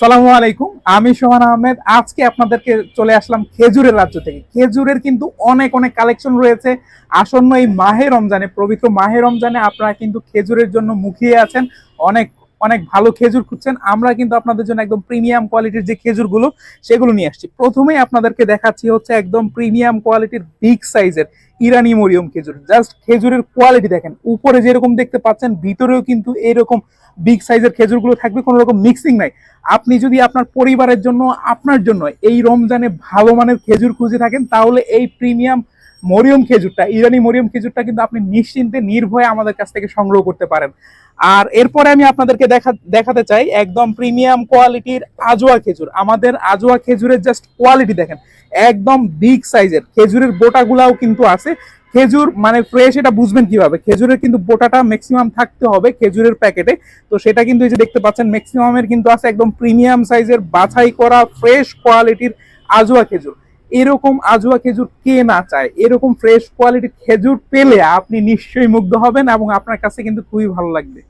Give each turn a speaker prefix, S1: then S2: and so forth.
S1: সালামু আলাইকুম। আমি সোহান আহমেদ। আজকে আপনাদেরকে চলে আসলাম খেজুরের রাজ্য থেকে। খেজুরের কিন্তু অনেক অনেক কালেকশন রয়েছে। আসন্ন এই মাহে রমজানে, পবিত্র মাহে রমজানে আপনারা কিন্তু খেজুরের জন্য মুখিয়ে আছেন। অনেক অনেক ভালো খেজুর খুঁজছেন। আমরা কিন্তু আপনাদের জন্য একদম প্রিমিয়াম কোয়ালিটির যে খেজুরগুলো, সেগুলো নিয়ে আসছি। প্রথমেই আপনাদেরকে দেখাচ্ছি হচ্ছে একদম প্রিমিয়াম কোয়ালিটির বিগ সাইজের ইরানি মরিয়ম খেজুর। জাস্ট খেজুরের কোয়ালিটি দেখেন। উপরে যেরকম দেখতে পাচ্ছেন, ভিতরেও কিন্তু এরকম বিগ সাইজের খেজুরগুলো থাকবে, কোনো রকম মিক্সিং নাই। আপনি যদি আপনার পরিবারের জন্য, আপনার জন্য এই রমজানে ভালো মানের খেজুর খুঁজে থাকেন, তাহলে এই প্রিমিয়াম মরিয়ম খেজুরটা, ইরানি মরিয়ম খেজুরটা কিন্তু আপনি নিশ্চিন্তে, নির্ভয়ে আমাদের কাছ থেকে সংগ্রহ করতে পারেন। আর এরপরে আমি আপনাদেরকে দেখা, দেখাতে চাই একদম প্রিমিয়াম কোয়ালিটির আজোয়া খেজুর। আমাদের আজোয়া খেজুরের জাস্ট কোয়ালিটি দেখেন, একদম বিগ সাইজের খেজুরের বোটাগুলাও কিন্তু আছে। খেজুর মানে ফ্রেশ এটা বুঝবেন কীভাবে? খেজুরের কিন্তু বোটাটা ম্যাক্সিমাম থাকতে হবে খেজুরের প্যাকেটে তো সেটা কিন্তু এই যে দেখতে পাচ্ছেন ম্যাক্সিমামের কিন্তু আছে একদম প্রিমিয়াম সাইজের বাছাই করা ফ্রেশ কোয়ালিটির আজোয়া খেজুর। এরকম আজুয়া খেজুর কে না চায়? এরকম ফ্রেশ কোয়ালিটির খেজুর পেলে আপনি নিশ্চয়ই মুগ্ধ হবেন এবং আপনার কাছে কিন্তু খুবই ভালো লাগবে।